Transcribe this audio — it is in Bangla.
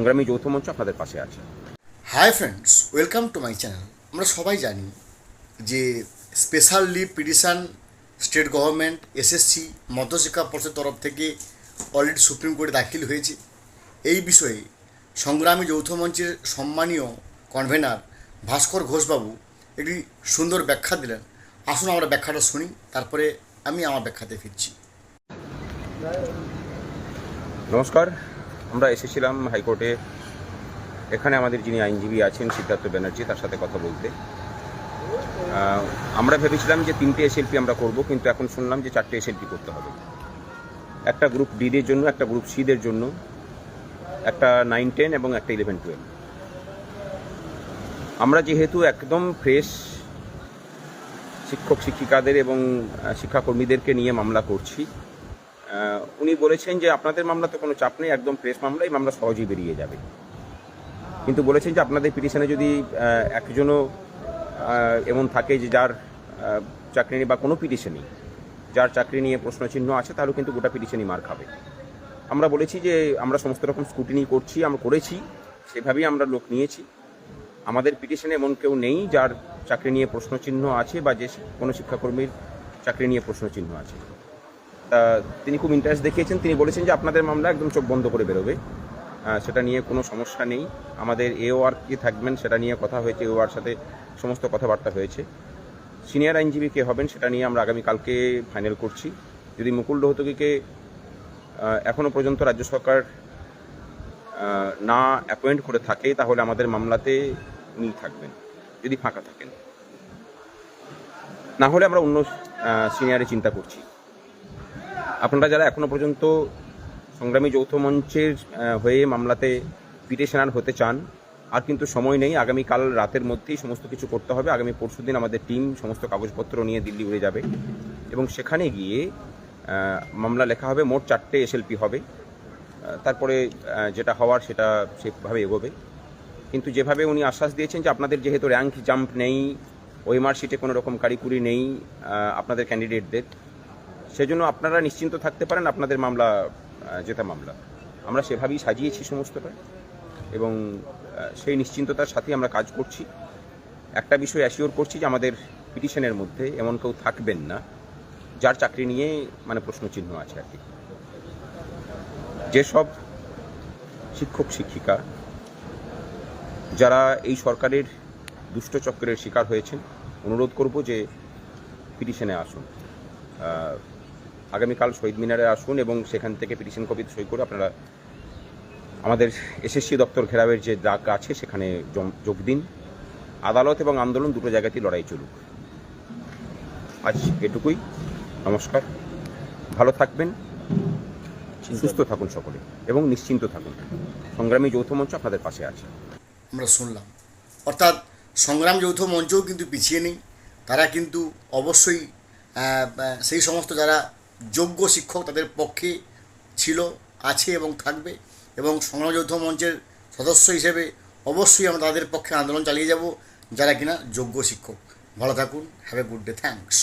সংগ্রামী যৌথ মঞ্চ আপনাদের পাশে আছে। Hi friends welcome to my channel আমরা সবাই জানি যে special leave petition state government SSC মধ্যশিক্ষা পর্ষদের তরফ থেকে অলরেডি সুপ্রিম কোর্টে দাখিল হয়েছে। এই বিষয়ে সংগ্রামী যৌথ মঞ্চের সম্মানীয় কনভেনার ভাস্কর ঘোষবাবু একটি সুন্দর ব্যাখ্যা দিলেন। আসুন আমরা ব্যাখ্যাটা শুনি তারপরে আমি আমার ব্যাখ্যাতে ফিরছি। নমস্কার। আমরা এসেছিলাম হাইকোর্টে। এখানে আমাদের যিনি আইনজীবী আছেন, সিদ্ধার্থ ব্যানার্জি, তার সাথে কথা বলতে। আমরা ভেবেছিলাম যে তিনটে এসএলপি আমরা করব, কিন্তু এখন শুনলাম যে চারটে এসএলপি করতে হবে। একটা গ্রুপ ডিদের জন্য, একটা গ্রুপ সিদের জন্য, একটা নাইন টেন এবং একটা ইলেভেন টুয়েলভ আমরা যেহেতু একদম ফ্রেশ শিক্ষক, শিক্ষিকাদের এবং শিক্ষাকর্মীদেরকে নিয়ে মামলা করছি উনি বলেছেন যে আপনাদের মামলাতে কোনো চাপ নেই, একদম প্রেস মামলা, এই মামলা সহজেই বেরিয়ে যাবে। কিন্তু বলেছেন যে আপনাদের পিটিশনে যদি একজনও এমন থাকে যে যার চাকরি নেই বা কোনো পিটিশনই যার চাকরি নিয়ে প্রশ্নচিহ্ন আছে তাহলে কিন্তু গোটা পিটিশনই মার খাবে। আমরা বলেছি যে আমরা সমস্ত রকম স্কুটিনি করছি, আমরা করেছি, সেভাবেই আমরা লোক নিয়েছি। আমাদের পিটিশনে এমন কেউ নেই যার চাকরি নিয়ে প্রশ্নচিহ্ন আছে বা যে কোনো শিক্ষাকর্মীর চাকরি নিয়ে প্রশ্নচিহ্ন আছে। তিনি খুব ইন্টারেস্ট দেখিয়েছেন। তিনি বলেছেন যে আপনাদের মামলা একদম চোখ বন্ধ করে বেরোবে। সেটা নিয়ে কোনো সমস্যা নেই। আমাদের এও আর কি থাকবেন, সেটা নিয়ে কথা হয়েছে। এও আর সাথে সমস্ত কথাবার্তা হয়েছে। সিনিয়র আইনজীবী কে হবেন, সেটা নিয়ে আমরা আগামীকালকে ফাইনাল করছি। যদি মুকুল রোহতগিকে এখনও পর্যন্ত রাজ্য সরকার না অ্যাপয়েন্ট করে থাকে, তাহলে আমাদের মামলাতে উনি থাকবেন, যদি ফাঁকা থাকেন। না হলে আমরা অন্য সিনিয়রে চিন্তা করছি। আপনারা যারা এখনও পর্যন্ত সংগ্রামী যৌথ মঞ্চের হয়ে মামলাতে পিটিশনার হতে চান, আর কিন্তু সময় নেই, আগামীকাল রাতের মধ্যেই সমস্ত কিছু করতে হবে। আগামী পরশুদিন আমাদের টিম সমস্ত কাগজপত্র নিয়ে দিল্লি উড়ে যাবে। এবং সেখানে গিয়ে মামলা লেখা হবে, মোট চারটে এসএলপি হবে। তারপরে যেটা হওয়ার সেটা সেভাবে এগোবে। কিন্তু যেভাবে উনি আশ্বাস দিয়েছেন যে আপনাদের যেহেতু র্যাঙ্ক জাম্প নেই, ওএমআর শিটে কোনো রকম কারিকুরি নেই আপনাদের ক্যান্ডিডেটদের সেজন্য আপনারা নিশ্চিন্ত থাকতে পারেন আপনাদের মামলা জেতা মামলা। আমরা সেভাবেই সাজিয়েছি সমস্তটা এবং সেই নিশ্চিন্ততার সাথে আমরা কাজ করছি। একটা বিষয় অ্যাসিওর করছি যে আমাদের পিটিশনের মধ্যে এমন কেউ থাকবেন না, যার চাকরি নিয়ে মানে প্রশ্নচিহ্ন আছে আর কি। যেসব শিক্ষক, শিক্ষিকা যারা এই সরকারের দুষ্টচক্রের শিকার হয়েছেন, অনুরোধ করব যে পিটিশনে আসুন। আগামীকাল শহীদ মিনারে আসুন এবং সেখান থেকে পিটিশন কপি সই করে আপনারা আমাদের এসএসসি দপ্তর ঘেরাওয়ের যে ডাক আছে, সেখানে যোগ দিন। আদালত এবং আন্দোলন দুটো জায়গাতেই লড়াই চলুক। আজ এটুকুই। নমস্কার। ভালো থাকবেন। সুস্থ থাকুন সকলে এবং নিশ্চিন্ত থাকুন। সংগ্রামী যৌথ মঞ্চ আপনাদের পাশে আছে। আমরা শুনলাম। অর্থাৎ সংগ্রাম যৌথ মঞ্চও কিন্তু পিছিয়ে নেই। তারা কিন্তু অবশ্যই সেই সমস্ত যারা যোগ্য শিক্ষক তাদের পক্ষে ছিল, আছে এবং থাকবে এবং যৌথ মঞ্চের সদস্য হিসেবে অবশ্যই আমরা তাদের পক্ষে আন্দোলন চালিয়ে যাব যারা কিনা যোগ্য শিক্ষক। ভালো থাকুন have a good day thanks